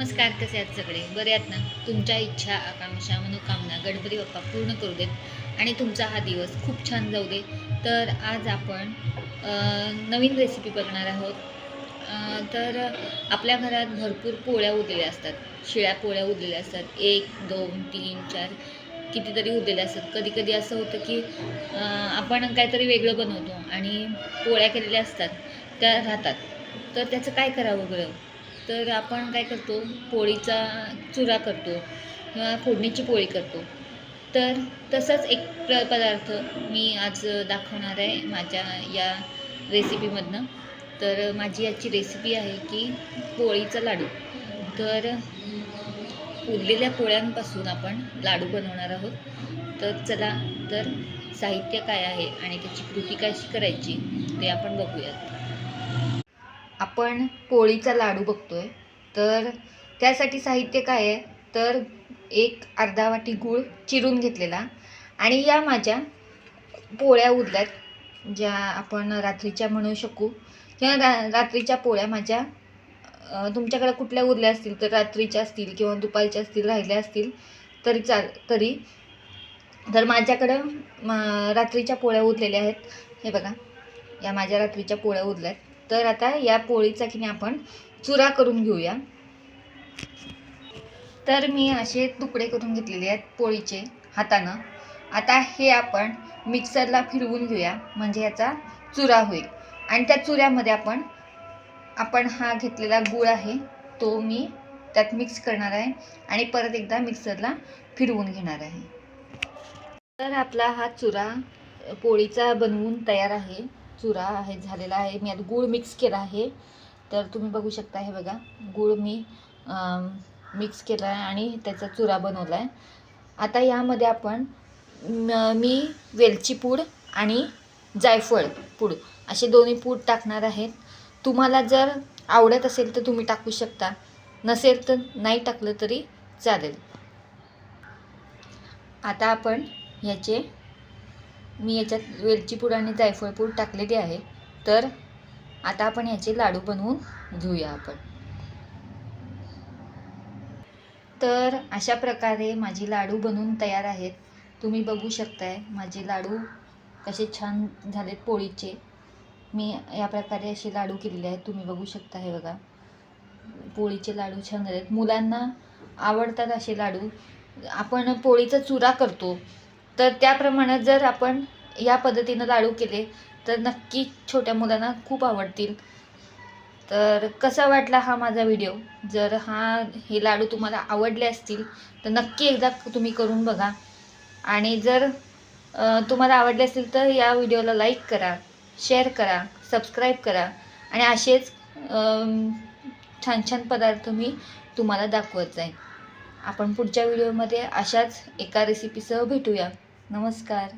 नमस्कार कसे आहेत सगळे? बरे आहेत ना? तुमच्या इच्छा आकांक्षा मनोकामना गणपती बाप्पा पूर्ण करू देत. आणि तुमचा हा दिवस खूप छान जाऊ दे. तर आज आपण नवीन रेसिपी बघणार आहोत. तर आपल्या घरात भरपूर पोळ्या उरलेल्या असतात. शिळ्या पोळ्या उरलेल्या असतात. एक दोन तीन चार कितीतरी उरलेल्या असतात. कधी कधी असं होतं की आपण काहीतरी वेगळं बनवतो आणि पोळ्या केलेल्या असतात त्या राहतात. तर त्याचं काय करावं बरं? तर आपण काय करतो? पोळीचा चुरा करतो किंवा फोडणीची पोळी करतो. तर तसंच एक प्र पदार्थ मी आज दाखवणार आहे माझ्या या रेसिपीमधनं. तर माझी याची रेसिपी आहे की पोळीचा लाडू. तर उरलेल्या पोळ्यांपासून आपण लाडू बनवणार आहोत. तर चला तर साहित्य काय आहे आणि त्याची कृती कशी करायची ते आपण बघूयात. आपण पोळीचा लाडू बघतोय. तर त्यासाठी साहित्य काय आहे? तर एक अर्धा वाटी गूळ चिरून घेतलेला. आणि या माझ्या पोळ्या उरल्यात ज्या आपण रात्रीच्या म्हणू शकू. किंवा रा रात्रीच्या पोळ्या माझ्या तुमच्याकडे कुठल्या उरल्या असतील? तर रात्रीच्या असतील किंवा दुपारच्या असतील राहिल्या असतील तरी चाल तरी. तर माझ्याकडं रात्रीच्या पोळ्या उरलेल्या आहेत. हे बघा या माझ्या रात्रीच्या पोळ्या उरल्यात. तर आता या पोळीचा की नाही आपण चुरा करून घेऊया. तर मी असे तुकडे करून घेतलेले आहेत पोळीचे हातानं. आता हे आपण मिक्सरला फिरवून घेऊया म्हणजे याचा चुरा होईल. आणि त्या चुऱ्यामध्ये आपण आपण हा घेतलेला गूळ आहे तो मी त्यात मिक्स करणार आहे आणि परत एकदा मिक्सरला फिरवून घेणार आहे. तर आपला हा चुरा पोळीचा बनवून तयार आहे. चुरा आहे झालेला आहे. मी आता गूळ मिक्स केला आहे. तर तुम्ही बघू शकता हे बघा. गूळ मी मिक्स केला आहे आणि त्याचा चुरा बनवला आहे. आता यामध्ये आपण म- मी वेलची पूड आणि जायफळ पूड असे दोन्ही पूड टाकणार आहेत. तुम्हाला जर आवडत असेल तर तुम्ही टाकू शकता. नसेल तर नाही टाकलं तरी चालेल. आता आपण ह्याचे मी याच्यात वेलची पूड आणि जायफळ पूड टाकलेली आहे. तर आता आपण याचे लाडू बनवून घेऊया आपण. तर अशा प्रकारे माझी लाडू बनवून तयार आहेत. तुम्ही बघू शकताय माझे लाडू कसे छान झालेत पोळीचे. मी या प्रकारे असे लाडू केलेले आहेत. तुम्ही बघू शकता हे बघा. पोळीचे लाडू छान झालेत. मुलांना आवडतात असे लाडू. आपण पोळीचा चुरा करतो. तर त्याप्रमाणे जर आपण या पद्धतीनं लाडू केले तर नक्की छोट्या मुलांना खूप आवडतील. तर कसा वाटला हा माझा व्हिडिओ? जर हा हे लाडू तुम्हाला आवडले असतील तर नक्की एकदा तुम्ही करून बघा. आणि जर तुम्हाला आवडले असतील तर या व्हिडिओला लाईक करा शेअर करा सबस्क्राईब करा. आणि असेच छान छान पदार्थ मी तुम्हाला दाखवत जाईन. आपण पुढच्या व्हिडिओमध्ये अशाच एका रेसिपीसह भेटूया. नमस्कार.